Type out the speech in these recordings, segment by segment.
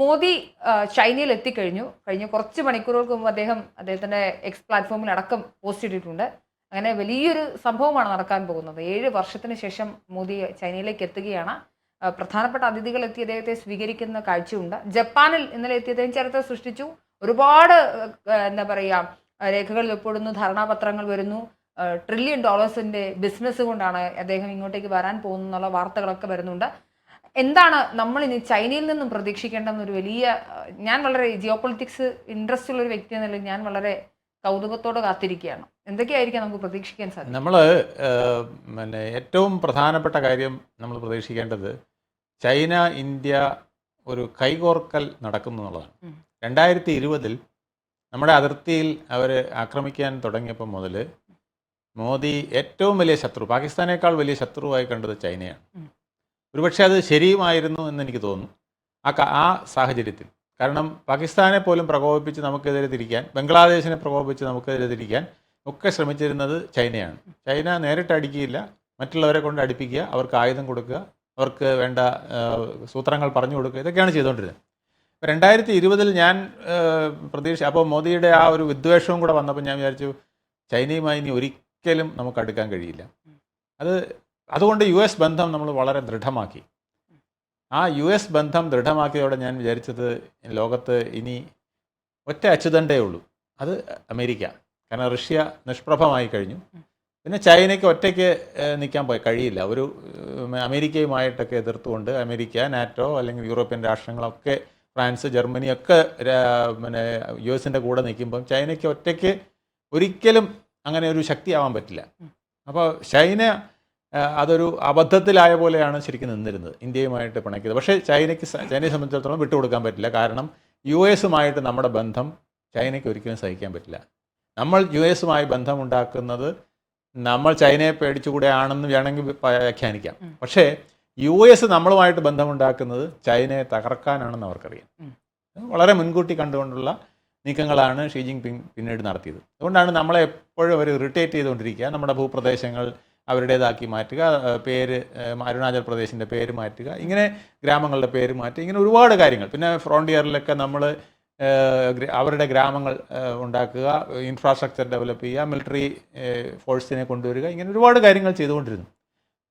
മോദി ചൈനയിൽ എത്തിക്കഴിഞ്ഞു കഴിഞ്ഞ കുറച്ച് മണിക്കൂറുകൾക്ക് മുമ്പ് അദ്ദേഹം അദ്ദേഹത്തിന്റെ എക്സ് പ്ലാറ്റ്ഫോമിൽ അടക്കം പോസ്റ്റ് ഇട്ടിട്ടുണ്ട്. അങ്ങനെ വലിയൊരു സംഭവമാണ് നടക്കാൻ പോകുന്നത്. ഏഴ് വർഷത്തിന് ശേഷം മോദി ചൈനയിലേക്ക് എത്തുകയാണ്. പ്രധാനപ്പെട്ട അതിഥികൾ എത്തി അദ്ദേഹത്തെ സ്വീകരിക്കുന്ന കാഴ്ചയുണ്ട്. ജപ്പാനിൽ ഇന്നലെ എത്തി അദ്ദേഹം ചരിത്രം സൃഷ്ടിച്ചു. ഒരുപാട് എന്താ പറയുക രേഖകൾ ഒപ്പിടുന്നു ധാരണാപത്രങ്ങൾ വരുന്നു. ട്രില്യൺ ഡോളേഴ്സിന്റെ ബിസിനസ് കൊണ്ടാണ് അദ്ദേഹം ഇങ്ങോട്ടേക്ക് വരാൻ പോകുന്നു എന്നുള്ള വാർത്തകളൊക്കെ വരുന്നുണ്ട്. എന്താണ് നമ്മൾ ഇനി ചൈനയിൽ നിന്നും പ്രതീക്ഷിക്കേണ്ടെന്ന് ഒരു വലിയ ഞാൻ വളരെ ജിയോ പൊളിറ്റിക്സ് ഇൻട്രസ്റ്റ് ഉള്ള ഒരു വ്യക്തി എന്നല്ല നിലയിൽ ഞാൻ വളരെ കൗതുകത്തോടെ കാത്തിരിക്കുകയാണ് എന്തൊക്കെയായിരിക്കാം നമുക്ക് പ്രതീക്ഷിക്കാൻ സാധിക്കും നമ്മൾ പിന്നെ ഏറ്റവും പ്രധാനപ്പെട്ട കാര്യം നമ്മൾ പ്രതീക്ഷിക്കേണ്ടത് ചൈന ഇന്ത്യ ഒരു കൈകോർക്കൽ നടക്കുന്നു എന്നുള്ളതാണ്. രണ്ടായിരത്തി ഇരുപതിൽ നമ്മുടെ അതിർത്തിയിൽ അവർ ആക്രമിക്കാൻ തുടങ്ങിയപ്പോൾ മുതൽ മോദി ഏറ്റവും വലിയ ശത്രു പാകിസ്ഥാനേക്കാൾ വലിയ ശത്രുവായി കണ്ടത് ചൈനയാണ്. ഒരുപക്ഷെ അത് ശരിയുമായിരുന്നു എന്ന് എനിക്ക് തോന്നുന്നു. ആ ആ സാഹചര്യത്തിൽ. കാരണം പാകിസ്ഥാനെ പോലും പ്രകോപിപ്പിച്ച് നമുക്കെതിരെ തിരിക്കാൻ ബംഗ്ലാദേശിനെ പ്രകോപിപ്പിച്ച് നമുക്കെതിരെ തിരിക്കാൻ ഒക്കെ ശ്രമിച്ചിരുന്നത് ചൈനയാണ്. ചൈന നേരിട്ട് അടിക്കുകയില്ല. മറ്റുള്ളവരെ കൊണ്ട് അടുപ്പിക്കുക അവർക്ക് ആയുധം കൊടുക്കുക അവർക്ക് വേണ്ട സൂത്രങ്ങൾ പറഞ്ഞു കൊടുക്കുക ഇതൊക്കെയാണ് ചെയ്തുകൊണ്ടിരുന്നത്. ഇപ്പം രണ്ടായിരത്തി ഇരുപതിൽ ഞാൻ പ്രതീക്ഷ അപ്പോൾ മോദിയുടെ ആ ഒരു വിദ്വേഷവും കൂടെ വന്നപ്പോൾ ഞാൻ വിചാരിച്ചു ചൈനയുമായി ഇനി ഒരിക്കലും നമുക്ക് അടുക്കാൻ കഴിയില്ല. അത് അതുകൊണ്ട് യു എസ് ബന്ധം നമ്മൾ വളരെ ദൃഢമാക്കി. ആ യു എസ് ബന്ധം ദൃഢമാക്കിയതോടെ ഞാൻ വിചാരിച്ചത് ലോകത്ത് ഇനി ഒറ്റ അച്ചുതണ്ടേ ഉള്ളൂ. അത് അമേരിക്ക. കാരണം റഷ്യ നിഷ്പ്രഭമായി കഴിഞ്ഞു. പിന്നെ ചൈനയ്ക്ക് ഒറ്റയ്ക്ക് നിൽക്കാൻ പോയി കഴിയില്ല. ഒരു അമേരിക്കയുമായിട്ടൊക്കെ എതിർത്തുകൊണ്ട് അമേരിക്ക നാറ്റോ അല്ലെങ്കിൽ യൂറോപ്യൻ രാഷ്ട്രങ്ങളൊക്കെ ഫ്രാൻസ് ജർമ്മനി ഒക്കെ പിന്നെ യു എസിന്റെ കൂടെ നിൽക്കുമ്പം ചൈനയ്ക്ക് ഒറ്റയ്ക്ക് ഒരിക്കലും അങ്ങനെ ഒരു ശക്തിയാവാൻ പറ്റില്ല. അപ്പോൾ ചൈന അതൊരു അബദ്ധത്തിലായ പോലെയാണ് ശരിക്കും നിന്നിരുന്നത്. ഇന്ത്യയുമായിട്ട് പിണക്കിയത്. പക്ഷേ ചൈനയ്ക്ക് ചൈനയെ സംബന്ധിച്ചിടത്തോളം വിട്ടുകൊടുക്കാൻ പറ്റില്ല. കാരണം യു എസുമായിട്ട് നമ്മുടെ ബന്ധം ചൈനയ്ക്ക് ഒരിക്കലും സഹിക്കാൻ പറ്റില്ല. നമ്മൾ യു എസുമായി ബന്ധമുണ്ടാക്കുന്നത് നമ്മൾ ചൈനയെ പേടിച്ചുകൂടെ ആണെന്ന് വേണമെങ്കിൽ വ്യാഖ്യാനിക്കാം. പക്ഷേ യു എസ് നമ്മളുമായിട്ട് ബന്ധമുണ്ടാക്കുന്നത് ചൈനയെ തകർക്കാനാണെന്ന് അവർക്കറിയാം. വളരെ മുൻകൂട്ടി കണ്ടുകൊണ്ടുള്ള നീക്കങ്ങളാണ് ഷീ ജിങ് പിങ് പിന്നീട് നടത്തിയത്. അതുകൊണ്ടാണ് നമ്മളെ എപ്പോഴും അവർ ഇറിറ്റേറ്റ് ചെയ്തുകൊണ്ടിരിക്കുക. നമ്മുടെ ഭൂപ്രദേശങ്ങൾ അവരുടേതാക്കി മാറ്റുക പേര് അരുണാചൽ പ്രദേശിന്റെ പേര് മാറ്റുക ഇങ്ങനെ ഗ്രാമങ്ങളുടെ പേര് മാറ്റുക ഇങ്ങനെ ഒരുപാട് കാര്യങ്ങൾ. പിന്നെ ഫ്രോണ്ടിയറിലൊക്കെ നമ്മൾ അവരുടെ ഗ്രാമങ്ങൾ ഉണ്ടാക്കുക ഇൻഫ്രാസ്ട്രക്ചർ ഡെവലപ്പ് ചെയ്യുക മിലിറ്ററി ഫോഴ്സിനെ കൊണ്ടുവരിക ഇങ്ങനെ ഒരുപാട് കാര്യങ്ങൾ ചെയ്തുകൊണ്ടിരുന്നു.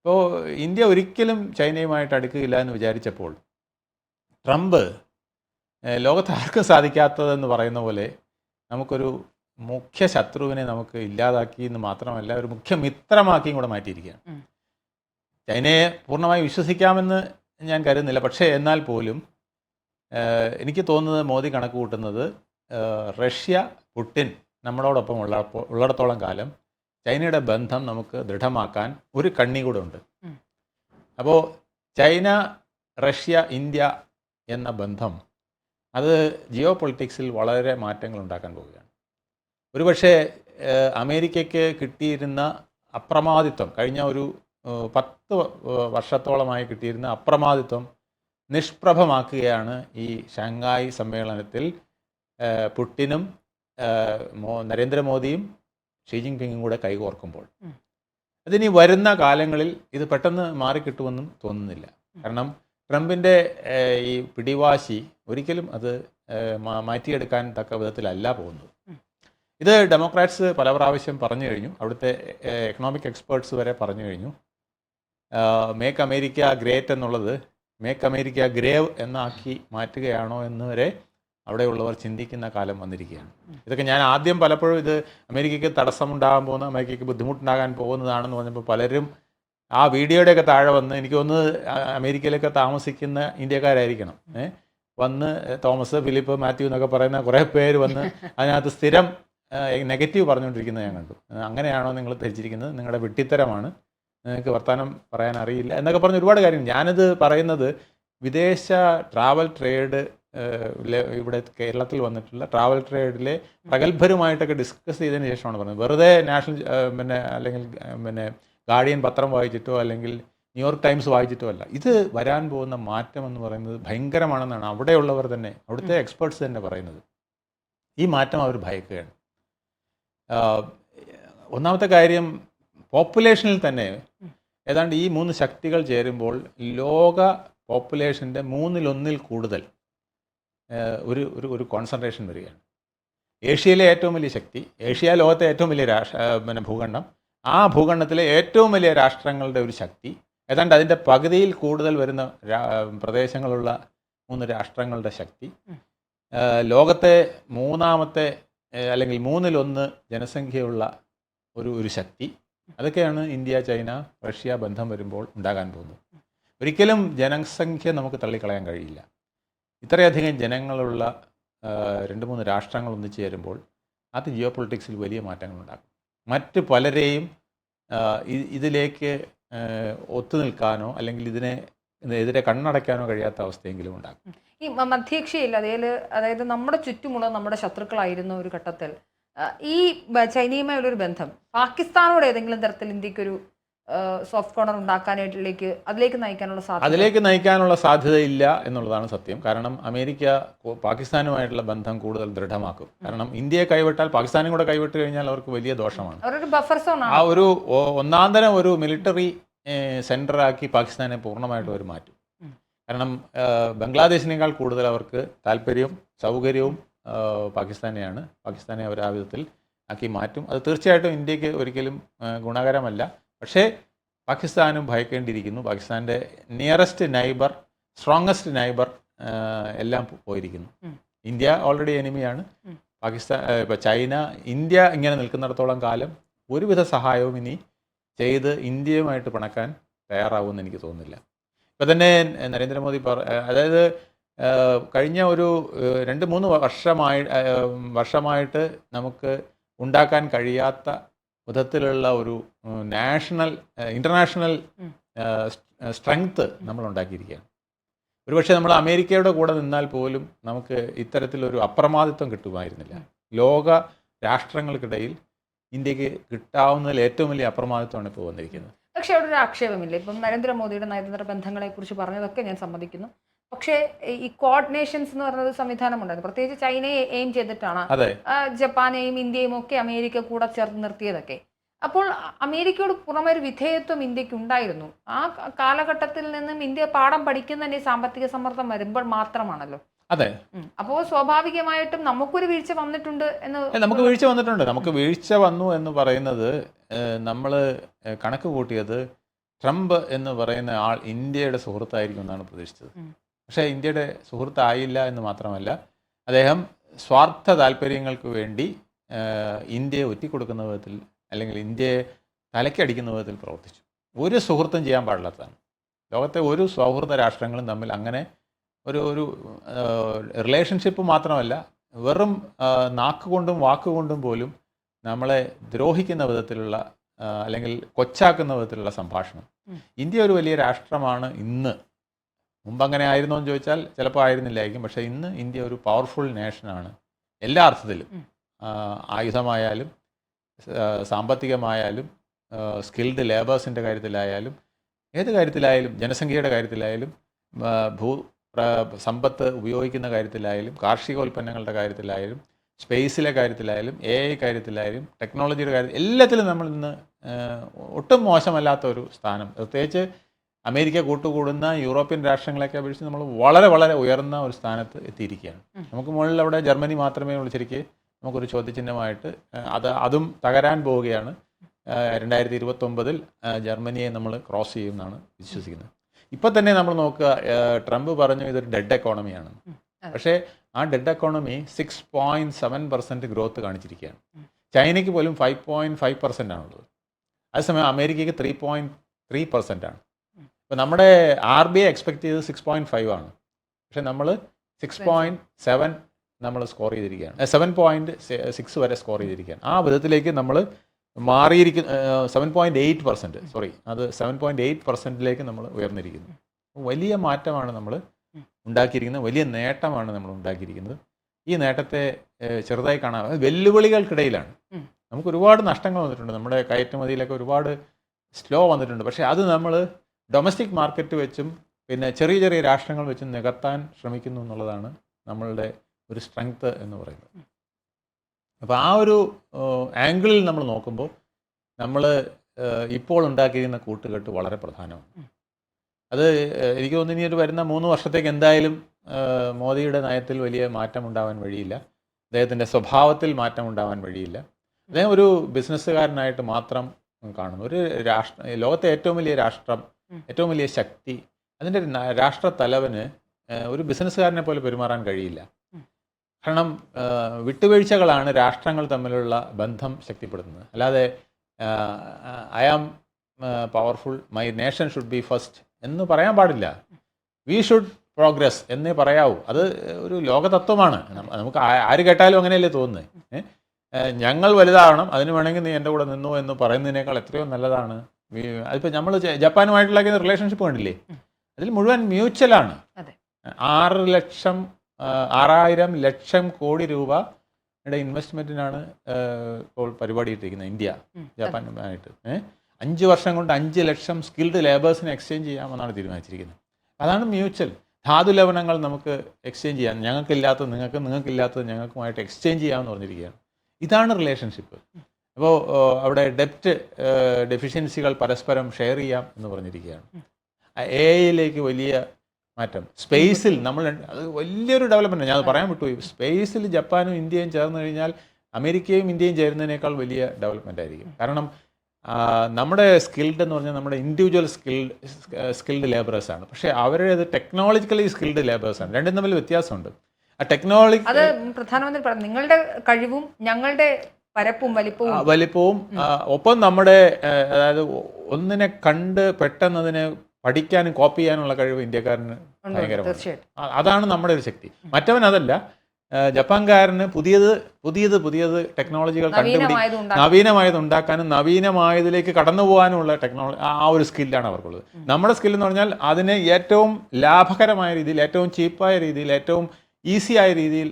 അപ്പോൾ ഇന്ത്യ ഒരിക്കലും ചൈനയുമായിട്ട് അടുക്കുകയില്ല എന്ന് വിചാരിച്ചപ്പോൾ ട്രംപ് ലോകത്ത് ആർക്കും സാധിക്കാത്തതെന്ന് പറയുന്ന പോലെ നമുക്കൊരു മുഖ്യ ശത്രുവിനെ നമുക്ക് ഇല്ലാതാക്കി എന്ന് മാത്രമല്ല ഒരു മുഖ്യ മിത്രമാക്കിയും കൂടെ മാറ്റിയിരിക്കുകയാണ്. ചൈനയെ പൂർണമായി വിശ്വസിക്കാമെന്ന് ഞാൻ കരുതുന്നില്ല. പക്ഷേ എന്നാൽ പോലും എനിക്ക് തോന്നുന്നത് മോദി കണക്ക് കൂട്ടുന്നത് റഷ്യ പുട്ടിൻ നമ്മളോടൊപ്പം ഉള്ള ഉള്ളിടത്തോളം കാലം ചൈനയുടെ ബന്ധം നമുക്ക് ദൃഢമാക്കാൻ ഒരു കണ്ണി കൂടെ ഉണ്ട്. അപ്പോൾ അപ്പോൾ ചൈന റഷ്യ ഇന്ത്യ എന്ന ബന്ധം അത് ജിയോ പൊളിറ്റിക്സിൽ വളരെ മാറ്റങ്ങൾ ഉണ്ടാക്കാൻ പോവുകയാണ്. ഒരുപക്ഷെ അമേരിക്കയ്ക്ക് കിട്ടിയിരുന്ന അപ്രമാദിത്വം കഴിഞ്ഞ ഒരു പത്ത് വർഷത്തോളമായി കിട്ടിയിരുന്ന അപ്രമാദിത്വം നിഷ്പ്രഭമാക്കുകയാണ് ഈ ഷാങ്ഹായ് സമ്മേളനത്തിൽ പുട്ടിനും നരേന്ദ്രമോദിയും ഷീ ജിങ് പിങ്ങും കൂടെ കൈകോർക്കുമ്പോൾ. അതിനി വരുന്ന കാലങ്ങളിൽ ഇത് പെട്ടെന്ന് മാറിക്കിട്ടുമെന്നും തോന്നുന്നില്ല. കാരണം ട്രംപിന്റെ ഈ പിടിവാശി ഒരിക്കലും അത് മാറ്റിയെടുക്കാൻ തക്ക വിധത്തിലല്ല പോകുന്നത്. ഇത് ഡെമോക്രാറ്റ്സ് പല പ്രാവശ്യം പറഞ്ഞു കഴിഞ്ഞു. അവിടുത്തെ എക്കണോമിക് എക്സ്പേർട്സ് വരെ പറഞ്ഞു കഴിഞ്ഞു. മേക്ക് അമേരിക്ക ഗ്രേറ്റ് എന്നുള്ളത് മേക്ക് അമേരിക്ക ഗ്രേവ് എന്നാക്കി മാറ്റുകയാണോ എന്ന് വരെ അവിടെയുള്ളവർ ചിന്തിക്കുന്ന കാലം വന്നിരിക്കുകയാണ്. ഇതൊക്കെ ഞാൻ ആദ്യം പലപ്പോഴും ഇത് അമേരിക്കയ്ക്ക് തടസ്സമുണ്ടാകാൻ പോകുന്ന അമേരിക്കയ്ക്ക് ബുദ്ധിമുട്ടുണ്ടാകാൻ പോകുന്നതാണെന്ന് പറഞ്ഞപ്പോൾ പലരും ആ വീഡിയോയുടെയൊക്കെ താഴെ വന്ന് എനിക്ക് ഒന്ന് അമേരിക്കയിലൊക്കെ താമസിക്കുന്ന ഇന്ത്യക്കാരായിരിക്കണം. ഏഹ് വന്ന് തോമസ് ഫിലിപ്പ് മാത്യു എന്നൊക്കെ പറയുന്ന കുറേ പേര് വന്ന് അതിനകത്ത് സ്ഥിരം നെഗറ്റീവ് പറഞ്ഞുകൊണ്ടിരിക്കുന്നത് ഞാൻ കണ്ടു. അങ്ങനെയാണോ നിങ്ങൾ ധരിച്ചിരിക്കുന്നത്? നിങ്ങളുടെ വെട്ടിത്തരമാണ് നിങ്ങൾക്ക് വർത്തമാനം പറയാൻ അറിയില്ല എന്നൊക്കെ പറഞ്ഞ് ഒരുപാട് കാര്യം ഞാനിത് പറയുന്നത് വിദേശ ട്രാവൽ ട്രേഡ് ഇവിടെ കേരളത്തിൽ വന്നിട്ടുള്ള ട്രാവൽ ട്രേഡിലെ പ്രഗത്ഭരുമായിട്ടൊക്കെ ഡിസ്കസ് ചെയ്തതിന് ശേഷമാണ് പറഞ്ഞത്. വെറുതെ നാഷണൽ പിന്നെ അല്ലെങ്കിൽ പിന്നെ ഗാർഡിയൻ പത്രം വായിച്ചിട്ടോ അല്ലെങ്കിൽ ന്യൂയോർക്ക് ടൈംസ് വായിച്ചിട്ടോ അല്ല. ഇത് വരാൻ പോകുന്ന മാറ്റം എന്ന് പറയുന്നത് ഭയങ്കരമാണെന്നാണ് അവിടെയുള്ളവർ തന്നെ അവിടുത്തെ എക്സ്പേർട്സ് തന്നെ പറയുന്നത്. ഈ മാറ്റം അവർ ഭയക്കുകയാണ്. ഒന്നാമത്തെ കാര്യം പോപ്പുലേഷനിൽ തന്നെ ഏതാണ്ട് ഈ മൂന്ന് ശക്തികൾ ചേരുമ്പോൾ ലോക പോപ്പുലേഷന്റെ മൂന്നിലൊന്നിൽ കൂടുതൽ ഒരു ഒരു ഒരു കോൺസെൻട്രേഷൻ വരികയാണ്. ഏഷ്യയിലെ ഏറ്റവും വലിയ ശക്തി ഏഷ്യ ലോകത്തെ ഏറ്റവും വലിയ രാഷ്ട്ര പിന്നെ ഭൂഖണ്ഡം ആ ഭൂഖണ്ഡത്തിലെ ഏറ്റവും വലിയ രാഷ്ട്രങ്ങളുടെ ഒരു ശക്തി ഏതാണ്ട് അതിന്റെ പകുതിയിൽ കൂടുതൽ വരുന്ന പ്രദേശങ്ങളുള്ള മൂന്ന് രാഷ്ട്രങ്ങളുടെ ശക്തി ലോകത്തെ മൂന്നാമത്തെ അല്ലെങ്കിൽ മൂന്നിലൊന്ന് ജനസംഖ്യയുള്ള ഒരു ഒരു ശക്തി. അതൊക്കെയാണ് ഇന്ത്യ ചൈന റഷ്യ ബന്ധം വരുമ്പോൾ ഉണ്ടാകാൻ പോകുന്നത്. ഒരിക്കലും ജനസംഖ്യ നമുക്ക് തള്ളിക്കളയാൻ കഴിയില്ല. ഇത്രയധികം ജനങ്ങളുള്ള രണ്ട് മൂന്ന് രാഷ്ട്രങ്ങൾ ഒന്നിച്ചു ചേരുമ്പോൾ അത് ജിയോ പൊളിറ്റിക്സിൽ വലിയ മാറ്റങ്ങൾ ഉണ്ടാക്കും മറ്റ് പലരെയും ഇതിലേക്ക് ഒത്തുനിൽക്കാനോ അല്ലെങ്കിൽ ഇതിനെ എതിരെ കണ്ണടയ്ക്കാനോ കഴിയാത്ത അവസ്ഥയെങ്കിലും ഉണ്ടാകും ഈ മധ്യക്ഷയിൽ അതേ അതായത് നമ്മുടെ ചുറ്റുമുള്ള നമ്മുടെ ശത്രുക്കളായിരുന്ന ഒരു ഘട്ടത്തിൽ ഈ ചൈനയുമായുള്ള ഒരു ബന്ധം പാകിസ്ഥാനോട് ഏതെങ്കിലും തരത്തിൽ ഇന്ത്യയ്ക്ക് ഒരു സോഫ്റ്റ് കോർണർ ഉണ്ടാക്കാനായിട്ടിലേക്ക് അതിലേക്ക് നയിക്കാനുള്ള സാധ്യത? അതിലേക്ക് നയിക്കാനുള്ള സാധ്യതയില്ല എന്നുള്ളതാണ് സത്യം. കാരണം അമേരിക്ക പാകിസ്ഥാനുമായിട്ടുള്ള ബന്ധം കൂടുതൽ ദൃഢമാക്കും. കാരണം ഇന്ത്യയെ കൈവിട്ടാൽ പാകിസ്ഥാനും കൂടെ കൈവിട്ട് കഴിഞ്ഞാൽ അവർക്ക് വലിയ ദോഷമാണ്. ആ ഒരു ഒന്നാന്തരം ഒരു മിലിറ്ററി സെന്ററാക്കി പാകിസ്ഥാനെ പൂർണമായിട്ടും അവർ മാറ്റും. കാരണം ബംഗ്ലാദേശിനേക്കാൾ കൂടുതൽ അവർക്ക് താല്പര്യവും സൗകര്യവും പാകിസ്ഥാനെയാണ്. പാകിസ്ഥാനെ അവർ ആ വിധത്തിൽ ആക്കി മാറ്റും. അത് തീർച്ചയായിട്ടും ഇന്ത്യയ്ക്ക് ഒരിക്കലും ഗുണകരമല്ല. പക്ഷേ പാകിസ്ഥാനും ഭയക്കേണ്ടിയിരിക്കുന്നു. പാകിസ്ഥാന്റെ നിയറസ്റ്റ് നൈബർ സ്ട്രോങ്ങസ്റ്റ് നൈബർ എല്ലാം പോയിരിക്കുന്നു. ഇന്ത്യ ഓൾറെഡി എനിമിയാണ് പാകിസ്ഥാൻ ചൈന ഇന്ത്യ ഇങ്ങനെ നിൽക്കുന്നിടത്തോളം കാലം ഒരുവിധ സഹായവും ഇനി ചെയ്ത് ഇന്ത്യയുമായിട്ട് പിണക്കാൻ തയ്യാറാവുമെന്ന് എനിക്ക് തോന്നുന്നില്ല. ഇപ്പം തന്നെ നരേന്ദ്രമോദി പറ അതായത് കഴിഞ്ഞ ഒരു രണ്ട് മൂന്ന് വർഷമായി വർഷമായിട്ട് നമുക്ക് ഉണ്ടാക്കാൻ കഴിയാത്ത വിധത്തിലുള്ള ഒരു നാഷണൽ ഇന്റർനാഷണൽ സ്ട്രെങ്ത്ത് സ്ട്രെങ്ത് നമ്മൾ ഉണ്ടാക്കിയിരിക്കുകയാണ്. ഒരുപക്ഷെ നമ്മൾ അമേരിക്കയുടെ കൂടെ നിന്നാൽ പോലും നമുക്ക് ഇത്തരത്തിലൊരു അപ്രമാദിത്വം കിട്ടുമായിരുന്നില്ല. ലോക രാഷ്ട്രങ്ങൾക്കിടയിൽ ഇന്ത്യയ്ക്ക് കിട്ടാവുന്നതിൽ ഏറ്റവും വലിയ അപ്രമാദിത്വമാണ് ഇപ്പോൾ വന്നിരിക്കുന്നത്. പക്ഷേ അവിടെ ഒരു ആക്ഷേപമില്ല. ഇപ്പം നരേന്ദ്രമോദിയുടെ നയതന്ത്ര ബന്ധങ്ങളെ കുറിച്ച് പറഞ്ഞതൊക്കെ ഞാൻ സമ്മതിക്കുന്നു. പക്ഷേ ഈ കോർഡിനേഷൻസ് എന്ന് പറഞ്ഞൊരു സംവിധാനമുണ്ടായിരുന്നു. പ്രത്യേകിച്ച് ചൈനയെ എയിം ചെയ്തിട്ടാണ് ജപ്പാനെയും ഇന്ത്യയും ഒക്കെ അമേരിക്ക കൂടെ ചേർത്ത് നിർത്തിയതൊക്കെ. അപ്പോൾ അമേരിക്കയോട് പുറമെ ഒരു വിധേയത്വം ഇന്ത്യയ്ക്ക് ഉണ്ടായിരുന്നു. ആ കാലഘട്ടത്തിൽ നിന്നും ഇന്ത്യ പാഠം പഠിക്കുന്നതിന് സാമ്പത്തിക സമ്മർദ്ദം വരുമ്പോൾ മാത്രമാണല്ലോ. അതെ. അപ്പോ അപ്പോൾ സ്വാഭാവികമായിട്ടും നമുക്കൊരു വീഴ്ച വന്നിട്ടുണ്ട് എന്ന് നമുക്ക് വീഴ്ച വന്നിട്ടുണ്ട്. നമുക്ക് വീഴ്ച വന്നു എന്ന് പറയുന്നത് നമ്മൾ കണക്ക് കൂട്ടിയത് ട്രംപ് എന്ന് പറയുന്ന ആൾ ഇന്ത്യയുടെ സുഹൃത്തായിരിക്കും എന്നാണ് പ്രതീക്ഷിച്ചത്. പക്ഷേ ഇന്ത്യയുടെ സുഹൃത്തായില്ല എന്ന് മാത്രമല്ല അദ്ദേഹം സ്വാർത്ഥ താല്പര്യങ്ങൾക്ക് വേണ്ടി ഇന്ത്യയെ ഒറ്റിക്കൊടുക്കുന്ന വിധത്തിൽ അല്ലെങ്കിൽ ഇന്ത്യയെ തലക്കടിക്കുന്ന വിധത്തിൽ പ്രവർത്തിച്ചു. ഒരു സുഹൃത്തും ചെയ്യാൻ പാടില്ലാത്തതാണ്. ലോകത്തെ ഒരു സൗഹൃദ രാഷ്ട്രങ്ങളും തമ്മിൽ അങ്ങനെ ഒരു ഒരു റിലേഷൻഷിപ്പ് മാത്രമല്ല വെറും നാക്കുകൊണ്ടും വാക്കുകൊണ്ടും പോലും നമ്മളെ ദ്രോഹിക്കുന്ന വിധത്തിലുള്ള അല്ലെങ്കിൽ കൊച്ചാക്കുന്ന വിധത്തിലുള്ള സംഭാഷണം. ഇന്ത്യ ഒരു വലിയ രാഷ്ട്രമാണ് ഇന്ന്. മുമ്പ് അങ്ങനെ ആയിരുന്നോ എന്ന് ചോദിച്ചാൽ ചിലപ്പോൾ ആയിരുന്നില്ലായിരിക്കും. പക്ഷേ ഇന്ന് ഇന്ത്യ ഒരു പവർഫുൾ നേഷനാണ് എല്ലാ അർത്ഥത്തിലും. ആയുധമായാലും സാമ്പത്തികമായാലും സ്കിൽഡ് ലേബേഴ്സിന്റെ കാര്യത്തിലായാലും ഏത് കാര്യത്തിലായാലും ജനസംഖ്യയുടെ കാര്യത്തിലായാലും ഭൂ സമ്പത്ത് ഉപയോഗിക്കുന്ന കാര്യത്തിലായാലും കാർഷികോൽപ്പന്നങ്ങളുടെ കാര്യത്തിലായാലും സ്പേസിലെ കാര്യത്തിലായാലും എ ഐ കാര്യത്തിലായാലും ടെക്നോളജിയുടെ കാര്യത്തിൽ എല്ലാത്തിലും നമ്മൾ ഇന്ന് ഒട്ടും മോശമല്ലാത്ത ഒരു സ്ഥാനം. പ്രത്യേകിച്ച് അമേരിക്ക കൂട്ടുകൂടുന്ന യൂറോപ്യൻ രാഷ്ട്രങ്ങളെയൊക്കെ അപേക്ഷിച്ച് നമ്മൾ വളരെ വളരെ ഉയർന്ന ഒരു സ്ഥാനത്ത് എത്തിയിരിക്കുകയാണ്. നമുക്ക് മുകളിൽ അവിടെ ജർമ്മനി മാത്രമേ ഉള്ളൂ ശരിക്ക് നമുക്കൊരു ചോദ്യചിഹ്നമായിട്ട് അത് അതും തകരാൻ പോവുകയാണ്. രണ്ടായിരത്തി ഇരുപത്തൊമ്പതിൽ ജർമ്മനിയെ നമ്മൾ ക്രോസ് ചെയ്യുമെന്നാണ് വിശ്വസിക്കുന്നത്. ഇപ്പം തന്നെ നമ്മൾ നോക്കുക ട്രംപ് പറഞ്ഞു ഇതൊരു ഡെഡ് എക്കോണമിയാണ്. പക്ഷേ ആ dead economy six point seven percent growth കാണിച്ചിരിക്കുകയാണ്. ചൈനയ്ക്ക് പോലും ഫൈവ് പോയിന്റ് ഫൈവ് പെർസെന്റ് ആണുള്ളത്. അതേസമയം അമേരിക്കയ്ക്ക് ത്രീ പോയിന്റ് ത്രീ പെർസെന്റ് ആണ്. ഇപ്പോൾ നമ്മുടെ ആർ ബി ഐ എക്സ്പെക്ട് ചെയ്തത് സിക്സ് പോയിന്റ് ഫൈവ് ആണ്. പക്ഷേ നമ്മൾ സിക്സ് പോയിന്റ് സെവൻ നമ്മൾ സ്കോർ ചെയ്തിരിക്കുകയാണ്. സെവൻ പോയിന്റ് സിക്സ് വരെ സ്കോർ ചെയ്തിരിക്കുകയാണ്. ആ വിധത്തിലേക്ക് നമ്മൾ മാറിയിരിക്കുന്ന seven point eight percent sorry അത് സെവൻ പോയിന്റ് എയ്റ്റ് പെർസെന്റിലേക്ക് നമ്മൾ ഉയർന്നിരിക്കുന്നു. വലിയ മാറ്റമാണ് നമ്മൾ. ഉണ്ടാക്കിയിരിക്കുന്നത്. വലിയ നേട്ടമാണ് നമ്മൾ ഉണ്ടാക്കിയിരിക്കുന്നത്. ഈ നേട്ടത്തെ ചെറുതായി കാണാൻ വെല്ലുവിളികൾക്കിടയിലാണ്. നമുക്ക് ഒരുപാട് നഷ്ടങ്ങൾ വന്നിട്ടുണ്ട്. നമ്മുടെ കയറ്റുമതിയിലൊക്കെ ഒരുപാട് സ്ലോ വന്നിട്ടുണ്ട്. പക്ഷേ അത് നമ്മൾ ഡൊമസ്റ്റിക് മാർക്കറ്റ് വെച്ചും പിന്നെ ചെറിയ ചെറിയ രാഷ്ട്രങ്ങൾ വെച്ചും നികത്താൻ ശ്രമിക്കുന്നു എന്നുള്ളതാണ് നമ്മളുടെ ഒരു സ്ട്രെങ്ത് എന്ന് പറയുന്നത്. അപ്പോൾ ആ ഒരു ആംഗിളിൽ നമ്മൾ നോക്കുമ്പോൾ നമ്മൾ ഇപ്പോൾ ഉണ്ടാക്കിയിരുന്ന കൂട്ടുകെട്ട് വളരെ പ്രധാനമാണ്. അത് എനിക്ക് തോന്നുന്നു ഇനി ഒരു വരുന്ന മൂന്ന് വർഷത്തേക്ക് എന്തായാലും മോദിയുടെ നയത്തിൽ വലിയ മാറ്റം ഉണ്ടാവാൻ വഴിയില്ല. അദ്ദേഹത്തിന്റെ സ്വഭാവത്തിൽ മാറ്റം ഉണ്ടാവാൻ വഴിയില്ല. അദ്ദേഹം ഒരു ബിസിനസ്സുകാരനായിട്ട് മാത്രം കാണുന്നു. ഒരു രാഷ്ട്ര ലോകത്തെ ഏറ്റവും വലിയ രാഷ്ട്രം ഏറ്റവും വലിയ ശക്തി അതിന്റെ ഒരു രാഷ്ട്ര തലവന് ഒരു ബിസിനസ്സുകാരനെ പോലെ പെരുമാറാൻ കഴിയില്ല. കാരണം വിട്ടുവീഴ്ചകളാണ് രാഷ്ട്രങ്ങൾ തമ്മിലുള്ള ബന്ധം ശക്തിപ്പെടുത്തുന്നത്. അല്ലാതെ I am powerful my nation should be first എന്ന് പറയാൻ പാടില്ല. വി ഷുഡ് പ്രോഗ്രസ് എന്നേ പറയാവൂ. അത് ഒരു ലോകതത്വമാണ്. നമുക്ക് ആര് കേട്ടാലും അങ്ങനെയല്ലേ തോന്നുന്നത് ഞങ്ങൾ വലുതാവണം അതിന് വേണമെങ്കിൽ നീ എന്റെ കൂടെ നിന്നു എന്ന് പറയുന്നതിനേക്കാൾ എത്രയോ നല്ലതാണ്. അതിപ്പോൾ നമ്മൾ ജപ്പാനുമായിട്ടുള്ള റിലേഷൻഷിപ്പ് കണ്ടില്ലേ? അതിൽ മുഴുവൻ മ്യൂച്വലാണ്. ആറ് ലക്ഷം ആറായിരം ലക്ഷം കോടി രൂപയുടെ ഇൻവെസ്റ്റ്മെന്റിനാണ് ഇപ്പോൾ പരിപാടി ഇട്ടിരിക്കുന്നത് ഇന്ത്യ ജപ്പാൻ ജപ്പാനുമായിട്ട്. അഞ്ച് വർഷം കൊണ്ട് അഞ്ച് ലക്ഷം സ്കിൽഡ് ലേബേഴ്സിനെ എക്സ്ചേഞ്ച് ചെയ്യാമെന്നാണ് തീരുമാനിച്ചിരിക്കുന്നത്. അതാണ് മ്യൂച്വൽ ധാതു ലവണങ്ങൾ നമുക്ക് എക്സ്ചേഞ്ച് ചെയ്യാം. ഞങ്ങൾക്കില്ലാത്തത് നിങ്ങൾക്ക് നിങ്ങൾക്കില്ലാത്തത് ഞങ്ങൾക്കുമായിട്ട് എക്സ്ചേഞ്ച് ചെയ്യാമെന്ന് പറഞ്ഞിരിക്കുകയാണ്. ഇതാണ് റിലേഷൻഷിപ്പ് അപ്പോൾ അവിടെ ഡെപ്റ്റ് ഡെഫിഷ്യൻസികൾ പരസ്പരം ഷെയർ ചെയ്യാം എന്ന് പറഞ്ഞിരിക്കുകയാണ്. എ ഐയിലേക്ക് വലിയ മാറ്റം. സ്പേസിൽ നമ്മൾ അത് വലിയൊരു ഡെവലപ്മെന്റ് ഞാൻ അത് പറയാൻ വിട്ടുപോയി സ്പേസിൽ ജപ്പാനും ഇന്ത്യയും ചേർന്ന് കഴിഞ്ഞാൽ അമേരിക്കയും ഇന്ത്യയും ചേരുന്നതിനേക്കാൾ വലിയ ഡെവലപ്മെന്റ് ആയിരിക്കും. കാരണം നമ്മുടെ സ്കിൽഡ് എന്ന് പറഞ്ഞാൽ നമ്മുടെ ഇൻഡിവിജ്വൽ സ്കിൽഡ് സ്കിൽഡ് ലേബറേഴ്സാണ് പക്ഷേ അവരുടേത് ടെക്നോളജിക്കലി സ്കിൽഡ് ലേബേഴ്സാണ് രണ്ടും തമ്മിൽ വ്യത്യാസമുണ്ട്. ആ ടെക്നോളജി അത് പ്രധാനമന്ത്രി പറഞ്ഞു. നിങ്ങളുടെ കഴിവും ഞങ്ങളുടെ പരപ്പും വലിപ്പവും. വലിപ്പവും ഒപ്പം നമ്മുടെ അതായത് ഒന്നിനെ കണ്ട് പെട്ടെന്ന് അതിനെ പഠിക്കാനും കോപ്പി ചെയ്യാനുള്ള കഴിവ് ഇന്ത്യക്കാരന് ഭയങ്കരമാണ്. അതാണ് നമ്മുടെ ഒരു ശക്തി. മറ്റവൻ അതല്ല ജപ്പാൻകാരന് പുതിയത് പുതിയത് പുതിയത് ടെക്നോളജികൾ കണ്ടുപിടി നവീനമായത് ഉണ്ടാക്കാനും നവീനമായതിലേക്ക് കടന്നു പോകാനുമുള്ള ടെക്നോളജി ആ ഒരു സ്കില്ലാണ് അവർക്കുള്ളത്. നമ്മുടെ സ്കിൽ എന്ന് പറഞ്ഞാൽ അതിനെ ഏറ്റവും ലാഭകരമായ രീതിയിൽ ഏറ്റവും ചീപ്പായ രീതിയിൽ ഏറ്റവും ഈസിയായ ആയ രീതിയിൽ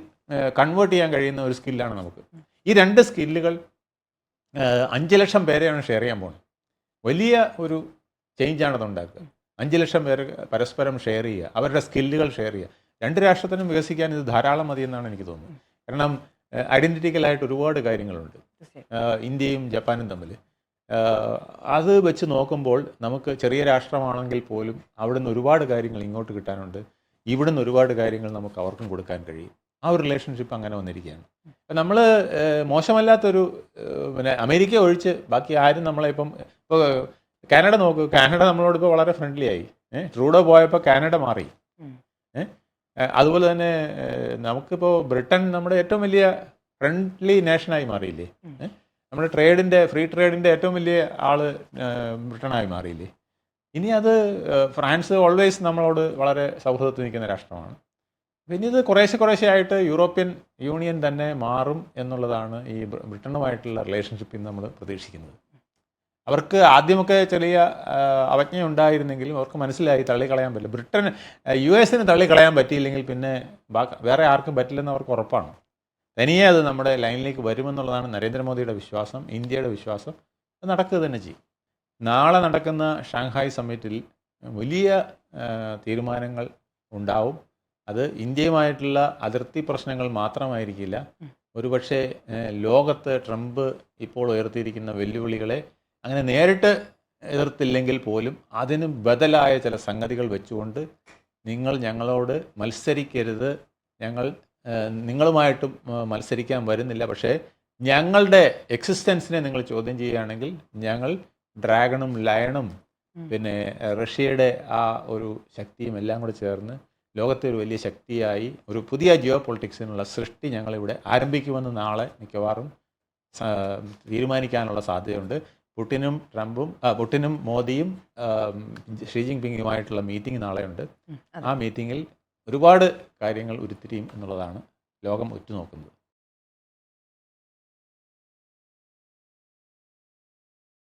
കൺവേർട്ട് ചെയ്യാൻ കഴിയുന്ന ഒരു സ്കില്ലാണ് നമുക്ക്. ഈ രണ്ട് സ്കില്ലുകൾ അഞ്ച് ലക്ഷം പേരെയാണ് ഷെയർ ചെയ്യാൻ പോകുന്നത്. വലിയ ഒരു ചേഞ്ചാണ് അത് ഉണ്ടാക്കുക. അഞ്ച് ലക്ഷം പേർ പരസ്പരം ഷെയർ ചെയ്യുക അവരുടെ സ്കില്ലുകൾ ഷെയർ ചെയ്യുക. രണ്ട് രാഷ്ട്രത്തിനും വികസിക്കാൻ ഇത് ധാരാളം മതി എന്നാണ് എനിക്ക് തോന്നുന്നത്. കാരണം ഐഡന്റിറ്റിക്കലായിട്ട് ഒരുപാട് കാര്യങ്ങളുണ്ട്. ഇന്ത്യയും ജപ്പാനും തമ്മിൽ അത് വെച്ച് നോക്കുമ്പോൾ നമുക്ക് ചെറിയ രാഷ്ട്രമാണെങ്കിൽ പോലും അവിടുന്ന് ഒരുപാട് കാര്യങ്ങൾ ഇങ്ങോട്ട് കിട്ടാനുണ്ട്. ഇവിടുന്ന് ഒരുപാട് കാര്യങ്ങൾ നമുക്ക് അവർക്കും കൊടുക്കാൻ കഴിയും. ആ ഒരു റിലേഷൻഷിപ്പ് അങ്ങനെ വന്നിരിക്കുകയാണ്. അപ്പം നമ്മൾ മോശമല്ലാത്തൊരു പിന്നെ അമേരിക്ക ഒഴിച്ച് ബാക്കി ആരും നമ്മളെ ഇപ്പം ഇപ്പോൾ കാനഡ നോക്കൂ കാനഡ നമ്മളോട് ഇപ്പോൾ വളരെ ഫ്രണ്ട്ലി ആയി. ഏഹ് ട്രൂഡോ പോയപ്പോൾ കാനഡ മാറി. ഏഹ് അതുപോലെ തന്നെ നമുക്കിപ്പോൾ ബ്രിട്ടൻ നമ്മുടെ ഏറ്റവും വലിയ ഫ്രണ്ട്ലി നേഷനായി മാറിയില്ലേ? നമ്മുടെ ട്രേഡിന്റെ ഫ്രീ ട്രേഡിന്റെ ഏറ്റവും വലിയ ആൾ ഏഹ് ബ്രിട്ടനായി മാറിയില്ലേ? ഇനി അത് ഫ്രാൻസ് ഓൾവേസ് നമ്മളോട് വളരെ സൗഹൃദത്തിൽ നിൽക്കുന്ന രാഷ്ട്രമാണ്. പിന്നെ ഇത് കുറേശ്ശെ കുറേശ്ശെ ആയിട്ട് യൂറോപ്യൻ യൂണിയൻ തന്നെ മാറും എന്നുള്ളതാണ് ഈ ബ്രിട്ടനുമായിട്ടുള്ള റിലേഷൻഷിപ്പിൽ നമ്മൾ പ്രതീക്ഷിക്കുന്നത്. അവർക്ക് ആദ്യമൊക്കെ ചെറിയ അവജ്ഞ ഉണ്ടായിരുന്നെങ്കിലും അവർക്ക് മനസ്സിലായി തള്ളിക്കളയാൻ പറ്റില്ല. ബ്രിട്ടൻ യു എസിന് തള്ളിക്കളയാൻ പറ്റിയില്ലെങ്കിൽ പിന്നെ വേറെ ആർക്കും പറ്റില്ലെന്ന് അവർക്ക് ഉറപ്പാണ്. തനിയെ അത് നമ്മുടെ ലൈനിലേക്ക് വരുമെന്നുള്ളതാണ് നരേന്ദ്രമോദിയുടെ വിശ്വാസം ഇന്ത്യയുടെ വിശ്വാസം. അത് നടക്കുക തന്നെ ചെയ്യും. നാളെ നടക്കുന്ന ഷാങ്ഹായ് സമ്മിറ്റിൽ വലിയ തീരുമാനങ്ങൾ ഉണ്ടാവും. അത് ഇന്ത്യയുമായിട്ടുള്ള അതിർത്തി പ്രശ്നങ്ങൾ മാത്രമായിരിക്കില്ല. ഒരുപക്ഷെ ലോകത്ത് ട്രംപ് ഇപ്പോൾ ഉയർത്തിയിരിക്കുന്ന വെല്ലുവിളികളെ അങ്ങനെ നേരിട്ട് എതിർത്തില്ലെങ്കിൽ പോലും അതിന് ബദലായ ചില സംഗതികൾ വെച്ചുകൊണ്ട് നിങ്ങൾ ഞങ്ങളോട് മത്സരിക്കരുത്. ഞങ്ങൾ നിങ്ങളുമായിട്ടും മത്സരിക്കാൻ വരുന്നില്ല. പക്ഷേ ഞങ്ങളുടെ എക്സിസ്റ്റൻസിനെ നിങ്ങൾ ചോദ്യം ചെയ്യുകയാണെങ്കിൽ ഞങ്ങൾ ഡ്രാഗണും ലയണും പിന്നെ റഷ്യയുടെ ആ ഒരു ശക്തിയും എല്ലാം കൂടെ ചേർന്ന് ലോകത്തെ ഒരു വലിയ ശക്തിയായി ഒരു പുതിയ ജിയോ പൊളിറ്റിക്സിനുള്ള സൃഷ്ടി ഞങ്ങളിവിടെ ആരംഭിക്കുമെന്ന് നാളെ മിക്കവാറും തീരുമാനിക്കാനുള്ള സാധ്യതയുണ്ട്. പുടിനും ട്രംപും പുടിനും മോദിയും ഷീ ജിൻപിങ്ങുമായിട്ടുള്ള മീറ്റിംഗ് നാളെയുണ്ട്. ഉണ്ട് ആ മീറ്റിങ്ങിൽ ഒരുപാട് കാര്യങ്ങൾ ഉരുത്തിരിയും എന്നുള്ളതാണ് ലോകം ഉറ്റുനോക്കുന്നത്.